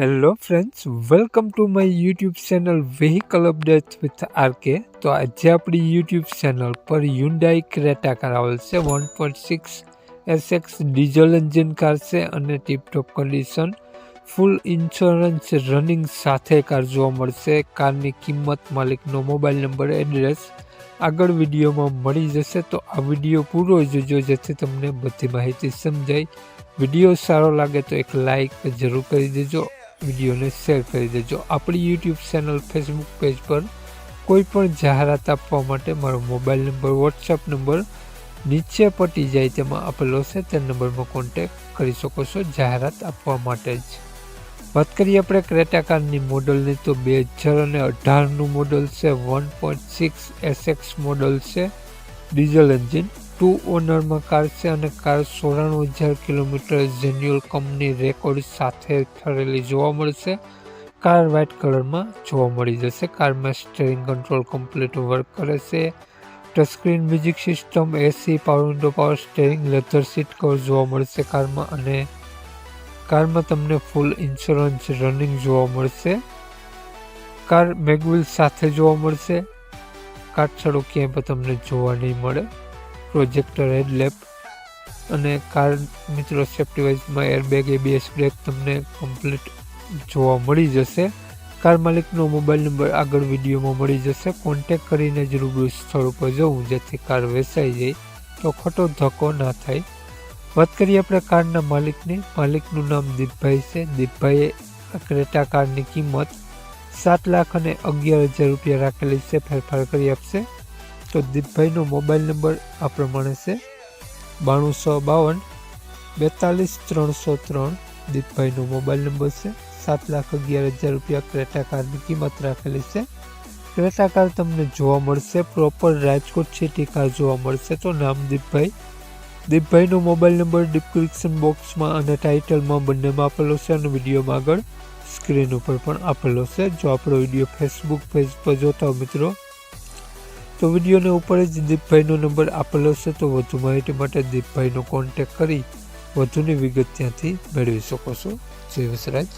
Hello friends welcome to my YouTube channel vehicle update with RK તો આજે આપણી YouTube channel પર Hyundai Creta car આવેલ છે one point six SX diesel engine car છે અને tiptop condition full insurance running સાથે car જોવા મળશે. કારની કિંમત, માલિકનો મોબાઈલ નંબર એડ્રેસ આગળ વિડીયોમાં મળી જશે. તો આ વીડિયો પૂરો જોજો, જેથી તમને બધી માહિતી સમજાય. વીડિયો સારો લાગે તો એક લાઈક જરૂર કરી દેજો. વિડીયોને શેર કરી દેજો. આપણી યુટ્યુબ ચેનલ ફેસબુક પેજ પર કોઈ પણ જાહેરાત આપવા માટે મારો મોબાઈલ નંબર વોટ્સઅપ નંબર નીચે પટી જાય તેમાં આપેલો છે તે નંબરમાં કોન્ટેક કરી શકો છો જાહેરાત આપવા માટે જ. વાત કરીએ આપણે ક્રેટા કારની મોડલની, તો બે હજાર અને અઢારનું મોડલ છે, one point six SX model છે, ડીઝલ એન્જિન. ટુ ઓનરમાં કાર છે અને કાર સોળાણું હજાર કિલોમીટર જેન્યુઅલ કંપની રેકોર્ડ સાથે ફરેલી જોવા મળશે. કાર વ્હાઇટ કલરમાં જોવા મળી જશે. કારમાં સ્ટેરિંગ કંટ્રોલ કમ્પ્લીટ વર્ક કરે છે. Touchscreen music system AC power window power steering leather seat cover જોવા મળશે કારમાં અને કારમાં તમને ફૂલ ઇન્સ્યોરન્સ રનિંગ જોવા મળશે. કાર મેગવિલ સાથે જોવા મળશે. કાટછડો ક્યાંય પણ તમને જોવા નહીં મળે. પ્રોજેક્ટર હેડલેમ્પ અને કાર મિત્રો સેફ્ટી વાઇઝમાં એરબેગ એબીએસ બ્રેક તમને કમ્પ્લીટ જોવા મળી જશે. કાર માલિકનો મોબાઈલ નંબર આગળ વિડીયોમાં મળી જશે. કોન્ટેક કરીને જ રૂબરૂ સ્થળ ઉપર જવું, જેથી કાર વેચાઈ જાય તો ખોટો ધક્કો ના થાય. વાત કરીએ આપણે કારના માલિકની. માલિકનું નામ દીપભાઈ છે. દીપભાઈએ ક્રેટા કારની કિંમત સાત લાખ અને અગિયાર હજાર રૂપિયા રાખેલી છે. ફેરફાર કરી આપશે. તો દીપભાઈનો મોબાઈલ નંબર આ પ્રમાણે છે. બાણુંસો બાવન, બેતાલીસ, ત્રણસો ત્રણ દીપભાઈનો મોબાઈલ નંબર છે. સાત લાખ અગિયાર હજાર રૂપિયા ક્રેટા કારની કિંમત રાખેલી છે. ક્રેટા કાર તમને જોવા મળશે, પ્રોપર રાજકોટ સિટી કાર જોવા મળશે તો નામ દીપભાઈ. દીપભાઈનો મોબાઈલ નંબર ડિસ્ક્રિપ્શન બોક્સમાં અને ટાઇટલમાં બંનેમાં આપેલો છે અને વિડીયોમાં આગળ સ્ક્રીન ઉપર પણ આપેલો છે. જો આપણો વીડિયો ફેસબુક પેજ પર જોતા મિત્રો તો વિડીયોને ઉપર જ દીપભાઈનો નંબર આપેલો છે, તો વધુ માહિતી માટે દીપભાઈનો કોન્ટેક કરી વધુની વિગત ત્યાંથી મેળવી શકો છો. જય વસરાજ.